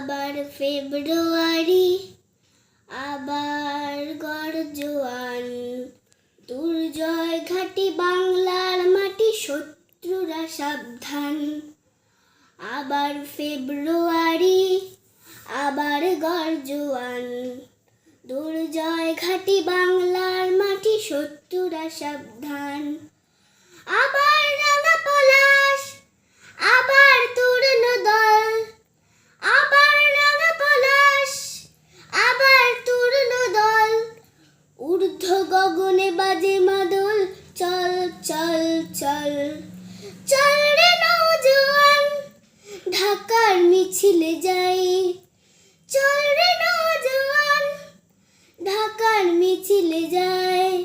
আবার ফেব্রুয়ারি, আবার গরজোয়ান। দুর্জয় ঘাটি বাংলার মাটি, শত্রুরা সাবধান। আবার ফেব্রুয়ারি, আবার গরজোয়ান। দুর্জয় ঘাটি বাংলার মাটি, শত্রুরা সাবধান। আবার বাজে মাদল, চল চল চল। চল রে নৌজওয়ান ঢাকার মিছিলে যাই। চল রে নৌজওয়ান ঢাকার মিছিলে যায়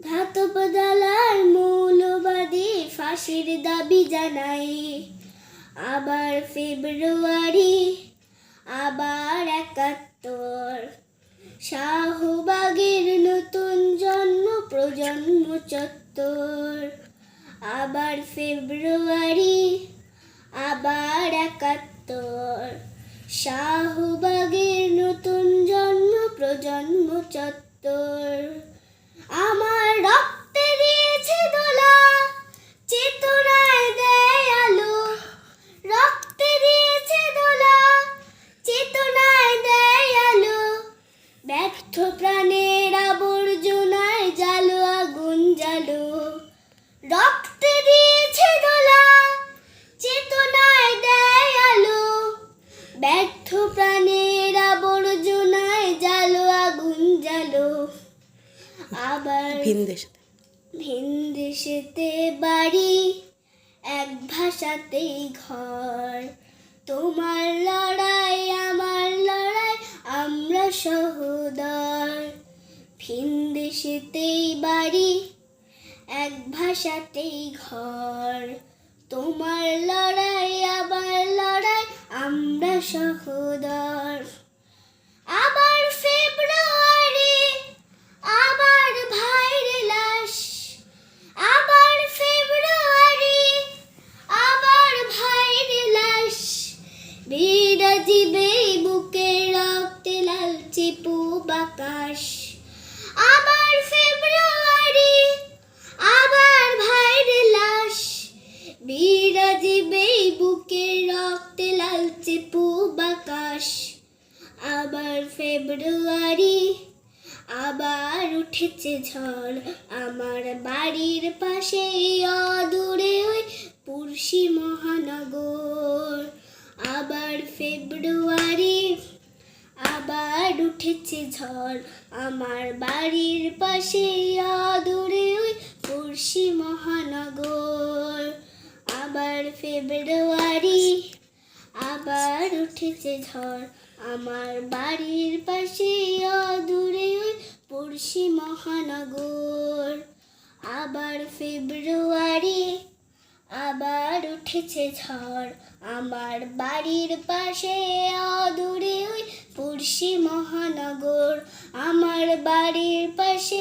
ঘাতক দালার মৌলবাদী ফাঁসির দাবি জানাই। আবার ফেব্রুয়ারি, আবার একাত্তর। শাহবাগের চত্বর আবার ফেব্রুয়ারি আবার একাত্তর। শাহবাগের নতুন জন্ম প্রজন্ম চত্বর। রক্তে দিয়েছে দোলা চেতনায় দেয় আলো। ব্যর্থ প্রাণের আবর্জনায় জালো আগুন জালো আবার ভিন দেশে ভিন দেশেতে বাড়ি এক ভাষাতেই ঘর। তোমার লড়াই আমার লড়াই আমরা সহোদর। ভিন দেশেতেই বাড়ি এক ভাষাতেই ঘর। তোমার লড়াই আবার লড়াই, আমরা সহোদর। আবার ফেব্রুয়ারি, আবার ভাইরে লাশ। আবার ফেব্রুয়ারি, আবার ভাইরে লাশ। বিরাজিবে বুকে রক্তে লালচে পূব আকাশ। আবার ফেব্রুয়ারি লালচে পূব আবার ফেব্রুয়ারি, আবার উঠেছে ঝড়। আমার বাড়ির পাশে অদূরে ওই পুরশি মহানগর। আবার ফেব্রুয়ারি, আবার উঠেছে ঝড়। আমার বাড়ির পাশে অদূরে ওই পুরশি মহানগর। আবার ফেব্রুয়ারি আবার উঠেছে ঝড়। আমার বাড়ির পাশে অদূরে ওই পড়শি মহানগর। আবার ফেব্রুয়ারি, আবার উঠেছে ঝড়। আমার বাড়ির পাশে অদূরে ওই পড়শি মহানগর। আমার বাড়ির পাশে